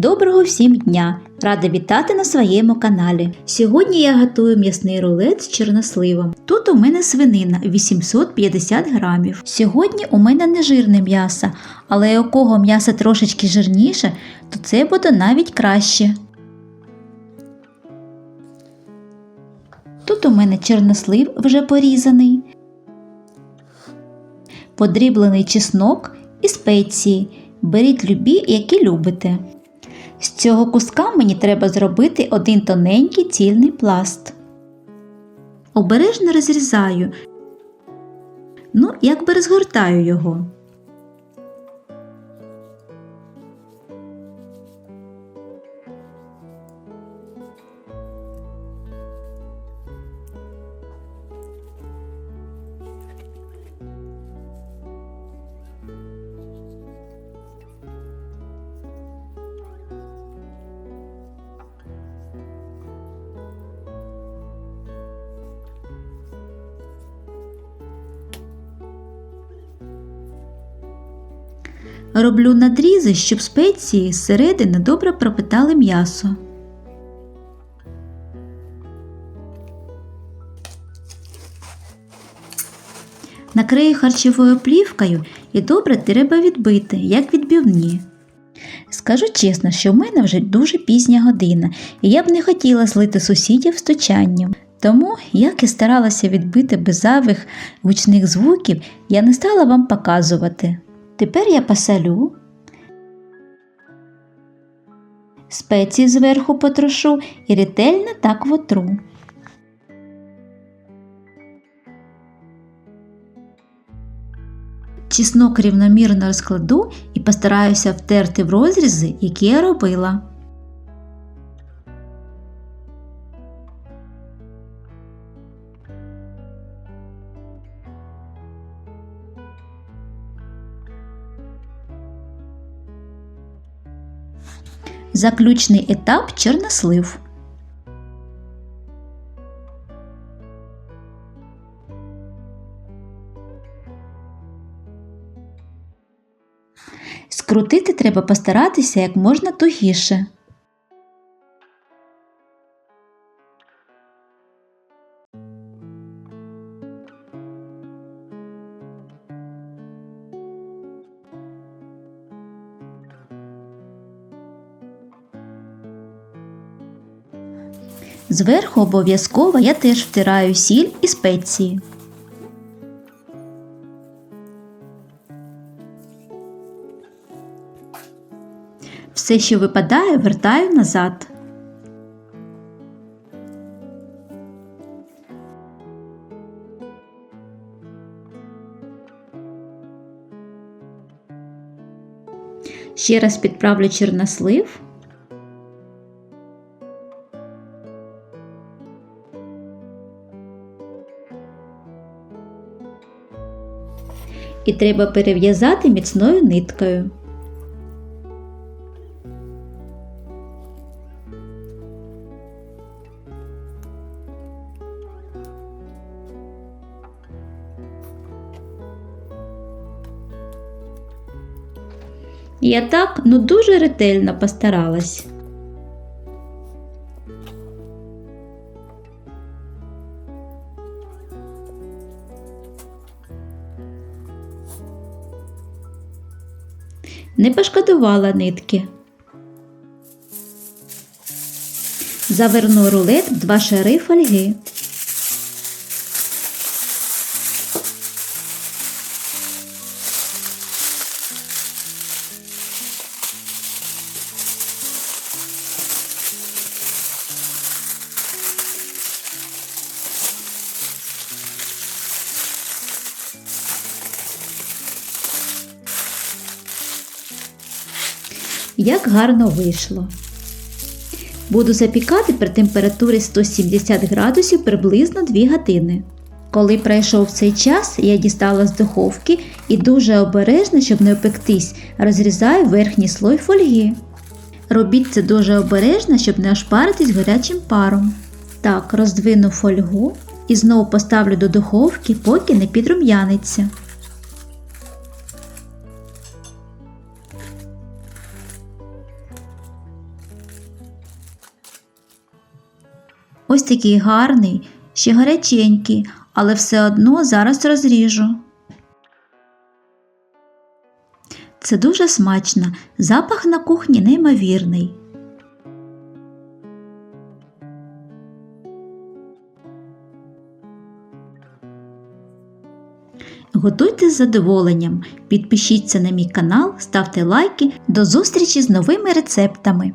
Доброго всім дня! Рада вітати на своєму каналі. Сьогодні я готую м'ясний рулет з чорносливом. Тут у мене свинина 850 грамів. Сьогодні у мене не жирне м'ясо, але у кого м'ясо трошечки жирніше, то це буде навіть краще. Тут у мене чорнослив вже порізаний, подріблений чеснок і спеції. Беріть любі, які любите. З цього куска мені треба зробити один тоненький цільний пласт. Обережно розрізаю, ну, якби розгортаю його. Роблю надрізи, щоб спеції зсередини добре пропитали м'ясо. Накрию харчовою плівкою і добре треба відбити, як відбивні. Скажу чесно, що в мене вже дуже пізня година, і я б не хотіла злити сусідів стучанням. Тому, як і старалася відбити без зайвих гучних звуків, я не стала вам показувати. Тепер я посолю, спеції зверху потрошу і ретельно так вотру. Чеснок рівномірно розкладу і постараюся втерти в розрізи, які я робила. Заключний етап чорнослив. Скрутити треба постаратися як можна тугіше. Зверху обов'язково я теж втираю сіль і спеції. Все, що випадає, вертаю назад. Ще раз підправлю чорнослив. І треба перев'язати міцною ниткою. Я так ну дуже ретельно постаралась. Не пошкодувала нитки. Заверну рулет в два шари фольги. Як гарно вийшло. Буду запікати при температурі 170 градусів приблизно 2 години. Коли пройшов цей час, я дістала з духовки і дуже обережно, щоб не опектись, розрізаю верхній слой фольги. Робіть це дуже обережно, щоб не ошпаритись гарячим паром. Так, роздвину фольгу і знову поставлю до духовки, поки не підрум'яниться. Ось такий гарний, ще гаряченький, але все одно зараз розріжу. Це дуже смачно, запах на кухні неймовірний. Готуйте з задоволенням, підпишіться на мій канал, ставте лайки. До зустрічі з новими рецептами!